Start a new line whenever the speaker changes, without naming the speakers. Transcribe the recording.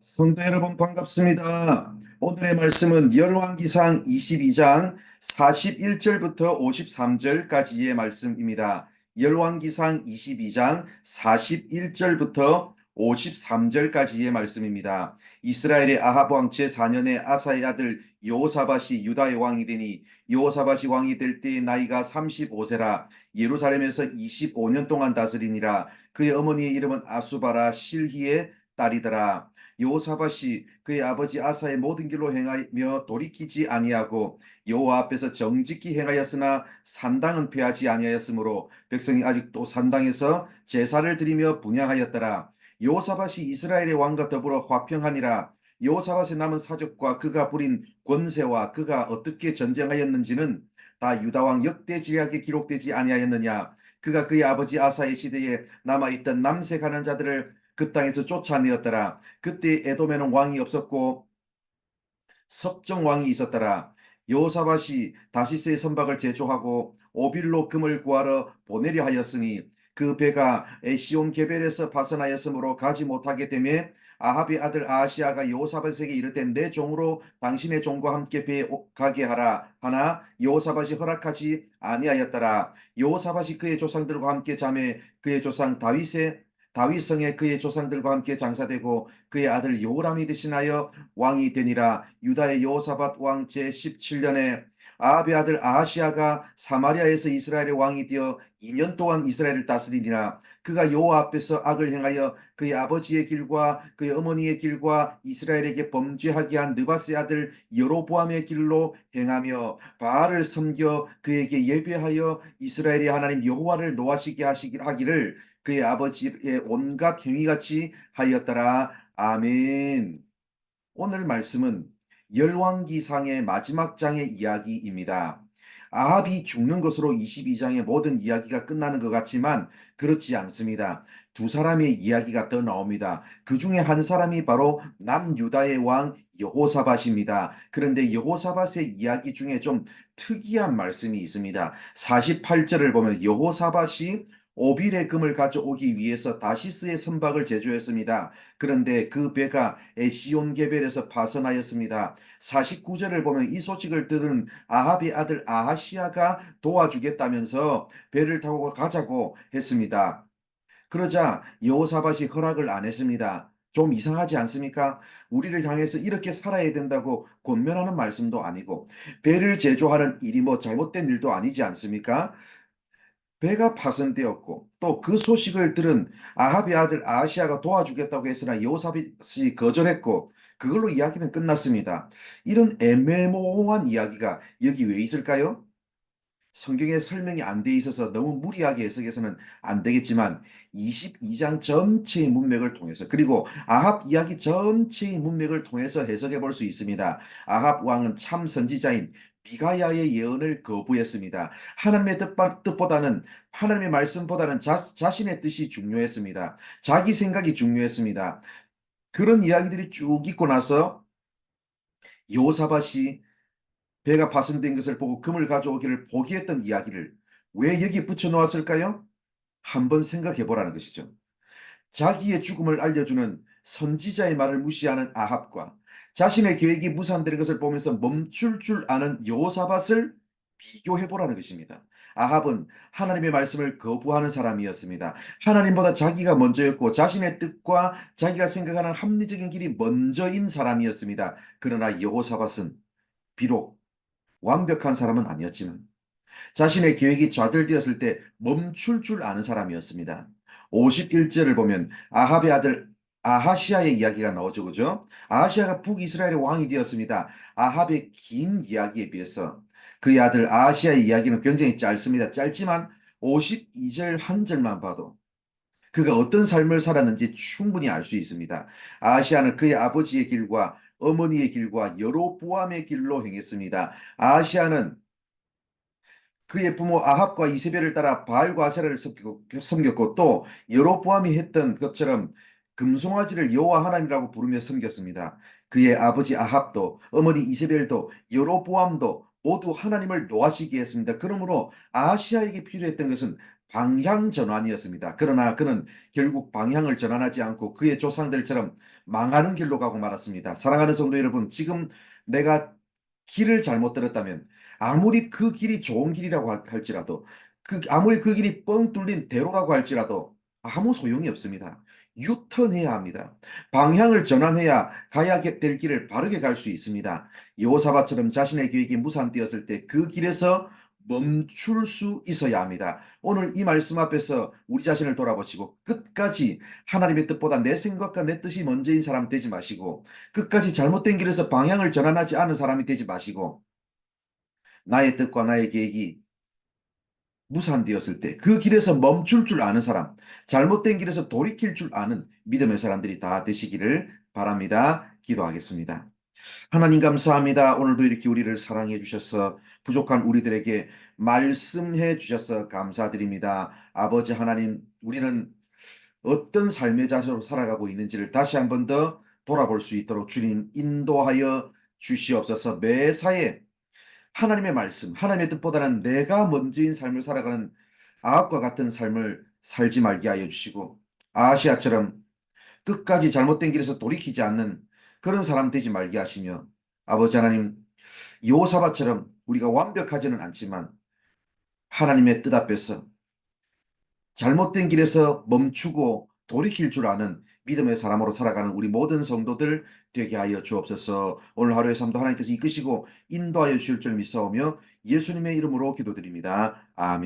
성도 여러분 반갑습니다. 오늘의 말씀은 열왕기상 22장 41절부터 53절까지의 말씀입니다. 열왕기상 22장 41절부터 53절까지의 말씀입니다. 이스라엘의 아합 왕 제4년에 아사의 아들 여호사밧이 유다의 왕이 되니 여호사밧이 왕이 될 때의 나이가 35세라 예루살렘에서 25년 동안 다스리니라 그의 어머니의 이름은 아수바라 실히의 딸이더라. 여호사밧이 그의 아버지 아사의 모든 길로 행하며 돌이키지 아니하고 여호와 앞에서 정직히 행하였으나 산당은 패하지 아니하였으므로 백성이 아직도 산당에서 제사를 드리며 분양하였더라. 여호사밧이 이스라엘의 왕과 더불어 화평하니라. 여호사밧의 남은 사적과 그가 부린 권세와 그가 어떻게 전쟁하였는지는 다 유다 왕 역대 지략에 기록되지 아니하였느냐. 그가 그의 아버지 아사의 시대에 남아있던 남색하는 자들을 그 땅에서 쫓아내었더라. 그때 에돔에는 왕이 없었고 섭정 왕이 있었더라. 여호사밧이 다시스의 선박을 제조하고 오빌로 금을 구하러 보내려 하였으니 그 배가 에시온 게벨에서 파선하였으므로 가지 못하게 되매 아합의 아들 아시아가 여호사밧에게 이르되 내 종으로 당신의 종과 함께 배에 가게 하라. 하나 여호사밧이 허락하지 아니하였더라. 여호사밧이 그의 조상들과 함께 잠에 그의 조상 다윗의 다윗성에 그의 조상들과 함께 장사되고 그의 아들 요람이 대신하여 왕이 되니라. 유다의 여호사밧 왕 제 17년에 아합의 아들 아하시아가 사마리아에서 이스라엘의 왕이 되어 2년 동안 이스라엘을 다스리니라. 그가 여호와 앞에서 악을 행하여 그의 아버지의 길과 그의 어머니의 길과 이스라엘에게 범죄하게 한 느바스의 아들 여로보암의 길로 행하며 바알을 섬겨 그에게 예배하여 이스라엘의 하나님 여호와를 노하시게 하기를 그의 아버지의 온갖 행위같이 하였더라. 아멘. 오늘 말씀은 열왕기상의 마지막 장의 이야기입니다. 아합이 죽는 것으로 22장의 모든 이야기가 끝나는 것 같지만 그렇지 않습니다. 두 사람의 이야기가 더 나옵니다. 그 중에 한 사람이 바로 남유다의 왕 여호사밧입니다. 그런데 여호사밧의 이야기 중에 좀 특이한 말씀이 있습니다. 48절을 보면 여호사밧이 오빌의 금을 가져오기 위해서 다시스의 선박을 제조했습니다. 그런데 그 배가 에시온 게벨에서 파선하였습니다. 49절을 보면 이 소식을 들은 아합의 아들 아하시아가 도와주겠다면서 배를 타고 가자고 했습니다. 그러자 여호사밧이 허락을 안 했습니다. 좀 이상하지 않습니까? 우리를 향해서 이렇게 살아야 된다고 권면하는 말씀도 아니고 배를 제조하는 일이 뭐 잘못된 일도 아니지 않습니까? 배가 파손되었고 또 그 소식을 들은 아합의 아들 아시아가 도와주겠다고 했으나 여호사밧이 거절했고 그걸로 이야기는 끝났습니다. 이런 애매모호한 이야기가 여기 왜 있을까요? 성경에 설명이 안 돼 있어서 너무 무리하게 해석해서는 안 되겠지만 22장 전체의 문맥을 통해서 그리고 아합 이야기 전체의 문맥을 통해서 해석해 볼 수 있습니다. 아합 왕은 참 선지자인 비가야의 예언을 거부했습니다. 하나님의 뜻보다는 하나님의 말씀보다는 자, 자신의 뜻이 중요했습니다. 자기 생각이 중요했습니다. 그런 이야기들이 쭉 있고 나서 요사밭이 배가 파손된 것을 보고 금을 가져오기를 포기했던 이야기를 왜 여기 붙여 놓았을까요? 한번 생각해 보라는 것이죠. 자기의 죽음을 알려주는 선지자의 말을 무시하는 아합과 자신의 계획이 무산되는 것을 보면서 멈출 줄 아는 여호사밧을 비교해 보라는 것입니다. 아합은 하나님의 말씀을 거부하는 사람이었습니다. 하나님보다 자기가 먼저였고 자신의 뜻과 자기가 생각하는 합리적인 길이 먼저인 사람이었습니다. 그러나 여호사밧은 비록 완벽한 사람은 아니었지만 자신의 계획이 좌절되었을 때 멈출 줄 아는 사람이었습니다. 51절을 보면 아합의 아들 아하시아의 이야기가 나오죠. 그죠? 아하시아가 북이스라엘의 왕이 되었습니다. 아합의 긴 이야기에 비해서 그의 아들 아하시아의 이야기는 굉장히 짧습니다. 짧지만 52절 한 절만 봐도 그가 어떤 삶을 살았는지 충분히 알 수 있습니다. 아하시아는 그의 아버지의 길과 어머니의 길과 여로보암의 길로 행했습니다. 아하시아는 그의 부모 아합과 이세벨을 따라 바알과 아세라를 섬겼고 또 여로보암이 했던 것처럼 금송아지를 여호와 하나님이라고 부르며 섬겼습니다. 그의 아버지 아합도 어머니 이세벨도 여로보암도 모두 하나님을 노하시게 했습니다. 그러므로 아시아에게 필요했던 것은 방향 전환이었습니다. 그러나 그는 결국 방향을 전환하지 않고 그의 조상들처럼 망하는 길로 가고 말았습니다. 사랑하는 성도 여러분, 지금 내가 길을 잘못 들었다면 아무리 그 길이 좋은 길이라고 할- 할지라도 그 아무리 그 길이 뻥 뚫린 대로라고 할지라도 아무 소용이 없습니다. 유턴해야 합니다. 방향을 전환해야 가야 될 길을 바르게 갈 수 있습니다. 여호사밧처럼 자신의 계획이 무산되었을 때 그 길에서 멈출 수 있어야 합니다. 오늘 이 말씀 앞에서 우리 자신을 돌아보시고 끝까지 하나님의 뜻보다 내 생각과 내 뜻이 먼저인 사람 되지 마시고 끝까지 잘못된 길에서 방향을 전환하지 않은 사람이 되지 마시고 나의 뜻과 나의 계획이 무산되었을 때 그 길에서 멈출 줄 아는 사람, 잘못된 길에서 돌이킬 줄 아는 믿음의 사람들이 다 되시기를 바랍니다. 기도하겠습니다. 하나님 감사합니다. 오늘도 이렇게 우리를 사랑해 주셔서 부족한 우리들에게 말씀해 주셔서 감사드립니다. 아버지 하나님, 우리는 어떤 삶의 자세로 살아가고 있는지를 다시 한 번 더 돌아볼 수 있도록 주님 인도하여 주시옵소서 매사에 하나님의 말씀, 하나님의 뜻보다는 내가 먼저인 삶을 살아가는 아합과 같은 삶을 살지 말게 하여 주시고 아시아처럼 끝까지 잘못된 길에서 돌이키지 않는 그런 사람 되지 말게 하시며 아버지 하나님 여호사밧처럼 우리가 완벽하지는 않지만 하나님의 뜻 앞에서 잘못된 길에서 멈추고 돌이킬 줄 아는 믿음의 사람으로 살아가는 우리 모든 성도들 되게 하여 주옵소서. 오늘 하루의 삶도 하나님께서 이끄시고 인도하여 주실 줄 믿사오며 예수님의 이름으로 기도드립니다. 아멘.